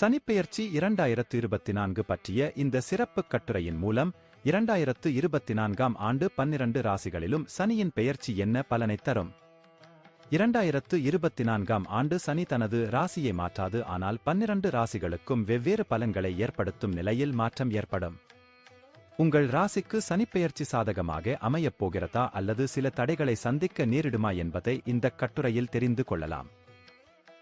சனிப்பெயர்ச்சி இரண்டாயிரத்து இருபத்தி நான்கு பற்றிய இந்த சிறப்பு கட்டுரையின் மூலம் இரண்டாயிரத்து இருபத்தி நான்காம் ஆண்டு பன்னிரண்டு ராசிகளிலும் சனியின் பெயர்ச்சி என்ன பலனை தரும்? இரண்டாயிரத்து இருபத்தி நான்காம் ஆண்டு சனி தனது ராசியை மாற்றாது ஆனால் பன்னிரண்டு ராசிகளுக்கும் வெவ்வேறு பலன்களை ஏற்படுத்தும் நிலையில் மாற்றம் ஏற்படும். உங்கள் ராசிக்கு சனிப்பெயர்ச்சி சாதகமாக அமையப் போகிறதா அல்லது சில தடைகளை சந்திக்க நேரிடுமா என்பதை இந்த கட்டுரையில் தெரிந்து கொள்ளலாம்.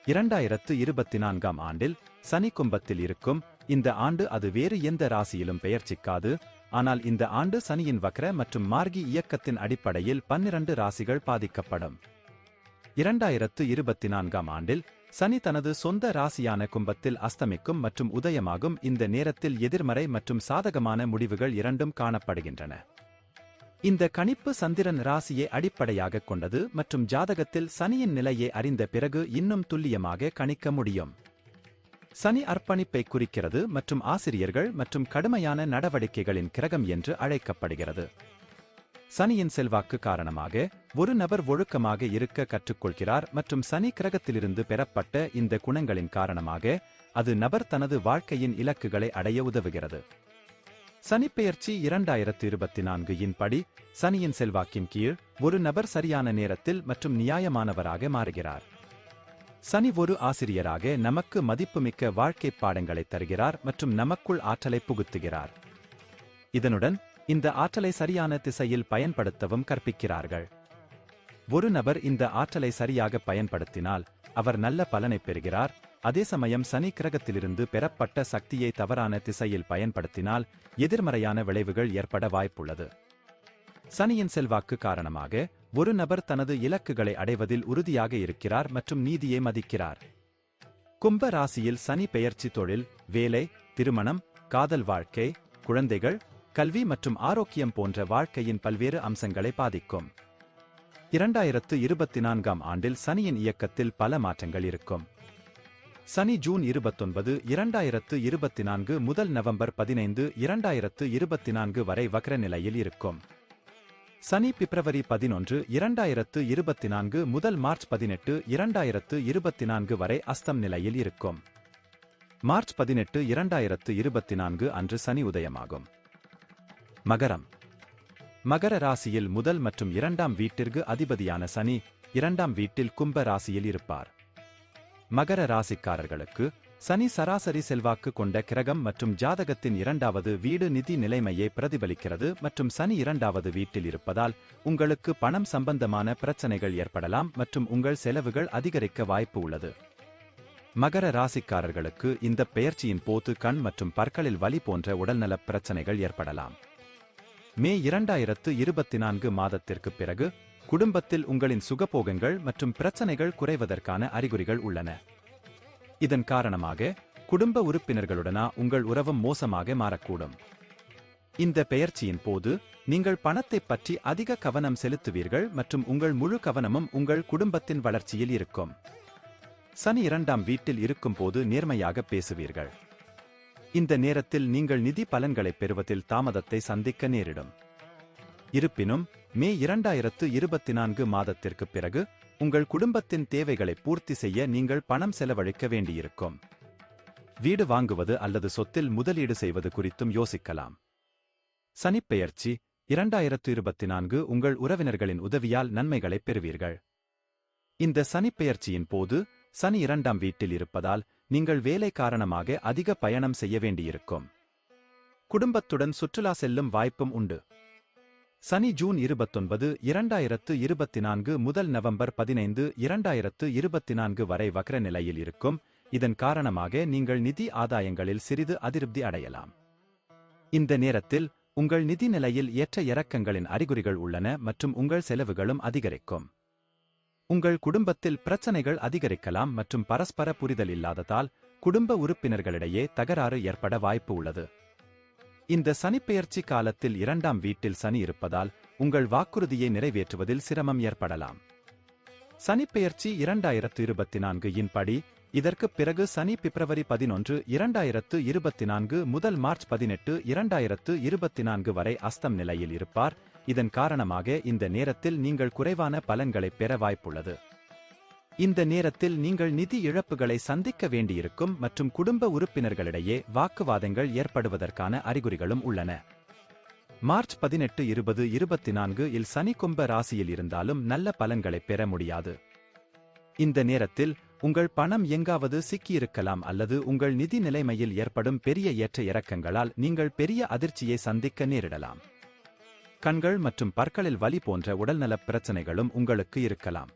இரண்டாயிரத்து இருபத்தி நான்காம் ஆண்டில் சனி கும்பத்தில் இருக்கும் இந்த ஆண்டு அது வேறு எந்த ராசியிலும் பெயர்ச்சிக்காது. ஆனால் இந்த ஆண்டு சனியின் வக்ர மற்றும் மார்கி இயக்கத்தின் அடிப்படையில் பன்னிரண்டு ராசிகள் பாதிக்கப்படும். இரண்டாயிரத்து இருபத்தி நான்காம் ஆண்டில் சனி தனது சொந்த ராசியான கும்பத்தில் அஸ்தமிக்கும் மற்றும் உதயமாகும் இந்த நேரத்தில் எதிர்மறை மற்றும் சாதகமான முடிவுகள் இரண்டும் காணப்படுகின்றன. இந்த கணிப்பு சந்திரன் ராசியை அடிப்படையாகக் கொண்டது மற்றும் ஜாதகத்தில் சனியின் நிலையை அறிந்த பிறகு இன்னும் துல்லியமாக கணிக்க முடியும். சனி அர்ப்பணிப்பை குறிக்கிறது மற்றும் ஆசிரியர்கள் மற்றும் கடுமையான நடவடிக்கைகளின் கிரகம் என்று அழைக்கப்படுகிறது. சனியின் செல்வாக்கு காரணமாக ஒரு நபர் ஒழுக்கமாக இருக்க கற்றுக்கொள்கிறார் மற்றும் சனி கிரகத்திலிருந்து பெறப்பட்ட இந்த குணங்களின் காரணமாக அது நபர் தனது வாழ்க்கையின் இலக்குகளை அடைய உதவுகிறது. சனிப்பெயர்ச்சி இரண்டாயிரத்து இருபத்தி நான்கு இன் படி சனியின் செல்வாக்கின் கீழ் ஒரு நபர் சரியான நேரத்தில் மற்றும் நியாயமானவராக மாறுகிறார். சனி ஒரு ஆசிரியராக நமக்கு மதிப்புமிக்க வாழ்க்கை பாடங்களை தருகிறார் மற்றும் நமக்குள் ஆற்றலை புகுத்துகிறார். இதனுடன் இந்த ஆற்றலை சரியான திசையில் பயன்படுத்தவும் கற்பிக்கிறார்கள். ஒரு நபர் இந்த ஆற்றலை சரியாக பயன்படுத்தினால் அவர் நல்ல பலனை பெறுகிறார். அதே சமயம் சனி கிரகத்திலிருந்து பெறப்பட்ட சக்தியை தவறான திசையில் பயன்படுத்தினால் எதிர்மறையான விளைவுகள் ஏற்பட வாய்ப்புள்ளது. சனியின் செல்வாக்கு காரணமாக ஒரு நபர் தனது இலக்குகளை அடைவதில் உறுதியாக இருக்கிறார் மற்றும் நீதியை மதிக்கிறார். கும்ப ராசியில் சனி பெயர்ச்சி தொழில் வேலை திருமணம் காதல் வாழ்க்கை குழந்தைகள் கல்வி மற்றும் ஆரோக்கியம் போன்ற வாழ்க்கையின் பல்வேறு அம்சங்களை பாதிக்கும். இரண்டாயிரத்து இருபத்தி நான்காம் ஆண்டில் சனியின் இயக்கத்தில் பல மாற்றங்கள் இருக்கும். சனி ஜூன் இருபத்தொன்பது இரண்டாயிரத்து இருபத்தி நான்கு முதல் நவம்பர் பதினைந்து இரண்டாயிரத்து இருபத்தி நான்கு வரை வக்ர நிலையில் இருக்கும். சனி பிப்ரவரி பதினொன்று இரண்டாயிரத்து இருபத்தி நான்கு முதல் மார்ச் பதினெட்டு இரண்டாயிரத்து இருபத்தி நான்கு வரை அஸ்தம் நிலையில் இருக்கும். மார்ச் பதினெட்டு இரண்டாயிரத்து இருபத்தி நான்கு அன்று சனி உதயமாகும். மகரம். மகர ராசியில் முதல் மற்றும் இரண்டாம் வீட்டிற்கு அதிபதியான சனி இரண்டாம் வீட்டில் கும்ப ராசியில் இருப்பார். மகர ராசிக்காரர்களுக்கு சனி சராசரி செல்வாக்கு கொண்ட கிரகம் மற்றும் ஜாதகத்தின் இரண்டாவது வீடு நிதி நிலைமையை பிரதிபலிக்கிறது மற்றும் சனி இரண்டாவது வீட்டில் இருப்பதால் உங்களுக்கு பணம் சம்பந்தமான பிரச்சனைகள் ஏற்படலாம் மற்றும் உங்கள் செலவுகள் அதிகரிக்க வாய்ப்பு உள்ளது. மகர ராசிக்காரர்களுக்கு இந்த பெயர்ச்சியின் போது கண் மற்றும் பற்களில் வலி போன்ற உடல்நலப் பிரச்சனைகள் ஏற்படலாம். மே இரண்டாயிரத்து இருபத்தி நான்கு மாதத்திற்கு பிறகு குடும்பத்தில் உங்களின் சுகபோகங்கள் மற்றும் பிரச்சனைகள் குறைவதற்கான அறிகுறிகள் உள்ளன. இதன் காரணமாக குடும்ப உறுப்பினர்களுடனா உங்கள் உறவும் மோசமாக மாறக்கூடும். இந்த பெயர்ச்சியின் போது நீங்கள் பணத்தைப் பற்றி அதிக கவனம் செலுத்துவீர்கள் மற்றும் உங்கள் முழு கவனமும் உங்கள் குடும்பத்தின் வளர்ச்சியில் இருக்கும். சனி இரண்டாம் வீட்டில் இருக்கும்போது நேர்மையாக பேசுவீர்கள். இந்த நேரத்தில் நீங்கள் நிதி பலன்களைப் பெறுவதில் தாமதத்தை சந்திக்க நேரிடும். இருப்பினும் மே இரண்டாயிரத்து இருபத்தி நான்கு மாதத்திற்கு பிறகு உங்கள் குடும்பத்தின் தேவைகளை பூர்த்தி செய்ய நீங்கள் பணம் செலவழிக்க வேண்டியிருக்கும். வீடு வாங்குவது அல்லது சொத்தில் முதலீடு செய்வது குறித்தும் யோசிக்கலாம். சனிப்பெயர்ச்சி இரண்டாயிரத்து இருபத்தி நான்கு உங்கள் உறவினர்களின் உதவியால் நன்மைகளைப் பெறுவீர்கள். இந்த சனிப்பெயர்ச்சியின் போது சனி இரண்டாம் வீட்டில் இருப்பதால் நீங்கள் வேலை காரணமாக அதிக பயணம் செய்ய வேண்டியிருக்கும். குடும்பத்துடன் சுற்றுலா செல்லும் வாய்ப்பும் உண்டு. சனி ஜூன் இருபத்தொன்பது இரண்டாயிரத்து இருபத்தி நான்கு முதல் நவம்பர் பதினைந்து இரண்டாயிரத்து இருபத்தி நான்கு வரை வக்ர நிலையில் இருக்கும். இதன் காரணமாக நீங்கள் நிதி ஆதாயங்களில் சிறிது அதிருப்தி அடையலாம். இந்த நேரத்தில் உங்கள் நிதி நிலையில் ஏற்ற இறக்கங்களின் அறிகுறிகள் உள்ளன மற்றும் உங்கள் செலவுகளும் அதிகரிக்கும். உங்கள் குடும்பத்தில் பிரச்சனைகள் அதிகரிக்கலாம் மற்றும் பரஸ்பர புரிதல் இல்லாததால் குடும்ப உறுப்பினர்களிடையே தகராறு ஏற்பட வாய்ப்பு உள்ளது. இந்த சனிப்பெயர்ச்சி காலத்தில் இரண்டாம் வீட்டில் சனி இருப்பதால் உங்கள் வாக்குறுதியை நிறைவேற்றுவதில் சிரமம் ஏற்படலாம். சனிப்பெயர்ச்சி இரண்டாயிரத்து இருபத்தி நான்கு இன் படி இதற்குப் பிறகு சனி பிப்ரவரி பதினொன்று இரண்டாயிரத்து இருபத்தி நான்கு முதல் மார்ச் பதினெட்டு இரண்டாயிரத்து இருபத்தி நான்கு வரை அஸ்தம் நிலையில் இருப்பார். இதன் காரணமாக இந்த நேரத்தில் நீங்கள் குறைவான பலன்களை பெற வாய்ப்புள்ளது. இந்த நேரத்தில் நீங்கள் நிதி இழப்புகளை சந்திக்க வேண்டியிருக்கும் மற்றும் குடும்ப உறுப்பினர்களிடையே வாக்குவாதங்கள் ஏற்படுவதற்கான அறிகுறிகளும் உள்ளன. மார்ச் பதினெட்டு இருபது இருபத்தி நான்கு இல் சனி கும்ப ராசியில் இருந்தாலும் நல்ல பலன்களை பெற முடியாது. இந்த நேரத்தில் உங்கள் பணம் எங்காவது சிக்கியிருக்கலாம் அல்லது உங்கள் நிதி நிலைமையில் ஏற்படும் பெரிய ஏற்ற இறக்கங்களால் நீங்கள் பெரிய அதிர்ச்சியை சந்திக்க நேரிடலாம். கண்கள் மற்றும் பற்களில் வலி போன்ற உடல்நலப் பிரச்சனைகளும் உங்களுக்கு இருக்கலாம்.